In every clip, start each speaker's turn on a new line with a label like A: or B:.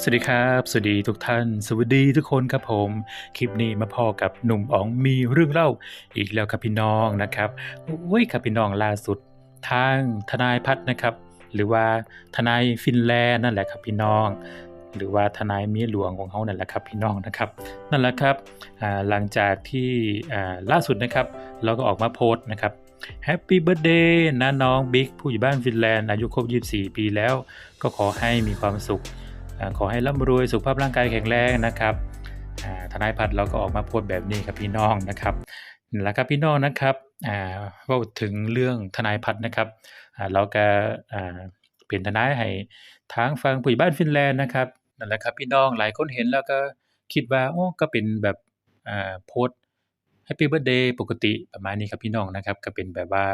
A: สวัสดีครับ สวัสดีทุกท่าน สวัสดีทุกคนครับผม คลิปนี้มาพอกับหนุ่มอ๋องมีเรื่องเล่าอีกแล้วครับพี่น้องนะครับอุ้ยครับพี่น้องล่าสุด ทางทนายพัฒน์นะครับ หรือว่าทนายฟินแลนด์นั่นแหละครับพี่น้อง หรือว่าทนายมีหลวงของเขานั่นแหละครับพี่น้องนะครับ นั่นแหละครับหลังจากที่ล่าสุดนะครับเราก็ออกมาโพสต์นะครับแฮปปี้เบิร์ดเดย์นะน้องบิ๊กผู้อยู่บ้านฟินแลนด์อายุครบ 24 ปีแล้ว ก็ขอให้มีความสุข ขอให้ร่ำรวยสุขภาพร่างกายแข็งแรงนะครับทนายพัฒน์เราก็ออกมาโพสต์แบบนี้ครับพี่น้องนะครับนั่แหละครับพี่น้องนะครับว่าถึงเรื่องทนายพัฒน์นะครับเราก็อ่าเป็นทนายให้ทางฝั่งผู้ใหญ่บ้านฟินแลนด์นะครับนั่นแหละครับพี่น้องหลายคนเห็นแล้วก็คิดว่าโอ้ก็เป็นแบบโพสต์แฮปปี้เบิร์เดย์ปกติประมาณนี้ครับพี่น้องนะครับ ก็เป็นแบบว่า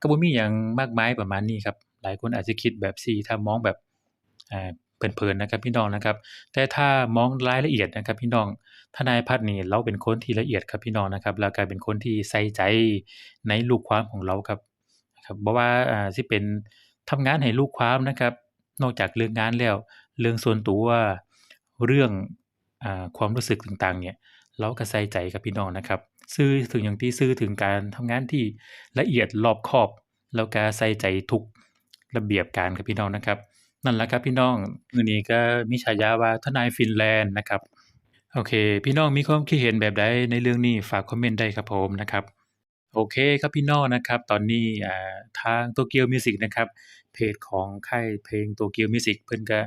A: ก็บ่มีหยังมากมายประมาณนี้ครับ หลายคนอาจจะคิดแบบสี่ถ้ามองแบบ เพลินๆนะครับพี่น้องนะครับ แต่ถ้ามองรายละเอียดนะครับพี่น้องทนายพัฒน์นี่เราเป็นคนที่ละเอียดครับพี่น้องนะครับแล้วก็เป็นคนที่ใส่ใจในลูกความของเราครับครับบ่ว่าอ่าสิเป็นทำงานให้ลูกความนะครับ นอกจากเรื่องงานแล้ว เรื่องส่วนตัวเรื่องอ่าความรู้สึกต่างๆ เนี่ยเราก็ใส่ใจครับพี่น้องนะครับสื่อถึงอย่างที่สื่อถึงการทำงานที่ละเอียดรอบคอบ แล้วก็ใส่ใจทุกระเบียบการครับพี่น้องนะครับ นั่นแหละครับพี่น้องมื้อนี้ก็มีฉายาว่าทนายฟินแลนด์นะครับ โอเค พี่น้องมีความคิดเห็นแบบใดในเรื่องนี้ฝากคอมเมนต์ได้ครับผมนะครับโอเคครับพี่น้องนะครับ ตอนนี้อ่าทาง Tokyo Music นะครับ เพจของค่ายเพลง Tokyo Music เพิ่นก็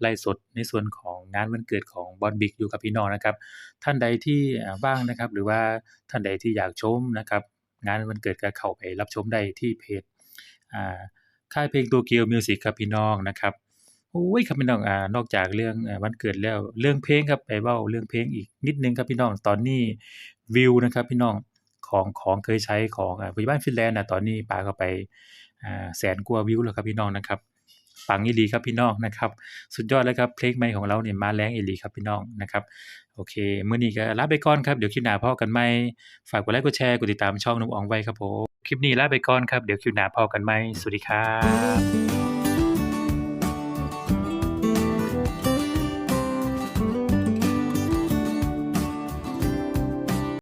A: ไลฟ์สดในส่วนของงานวันเกิดของบอลบิ๊กอยู่กับพี่น้องนะครับ ท่านใดที่อ่าว่างนะครับ หรือว่าท่านใดที่อยากชมนะครับ งานวันเกิดก็เข้าไปรับชมได้ที่เพจอ่า ค่ายเพลง Tokyo Music ครับพี่น้องนะครับโอ้ยครับพี่น้องอ่านอกจากเรื่องวันเกิดแล้วเรื่องเพลงครับไปเว้าเรื่องเพลงอีกนิดนึงครับพี่น้องตอนนี้วิวนะครับพี่น้องของของเคยใช้ของอ่าผู้ใหญ่บ้านฟินแลนด์น่ะตอนนี้ปาเข้าไปอ่าแสนกว่าวิวแล้วครับพี่น้องนะครับปังอีหลีครับพี่น้องนะครับ สุดยอดเลยครับเพลงใหม่ของเราเนี่ยมาแรงอีหลีครับพี่น้องนะครับโอเคเมื้อนี้ก็ลาไปก่อนครับเดี๋ยวคลิปหน้าพ่อกันใหม่ฝากกดไลค์กดแชร์กดติดตามช่องหนุ่มอองไว้ครับผม คลิปนี้ลาไปก่อนครับ เดี๋ยวคิวหน้าพอกันไหมสวัสดีครับ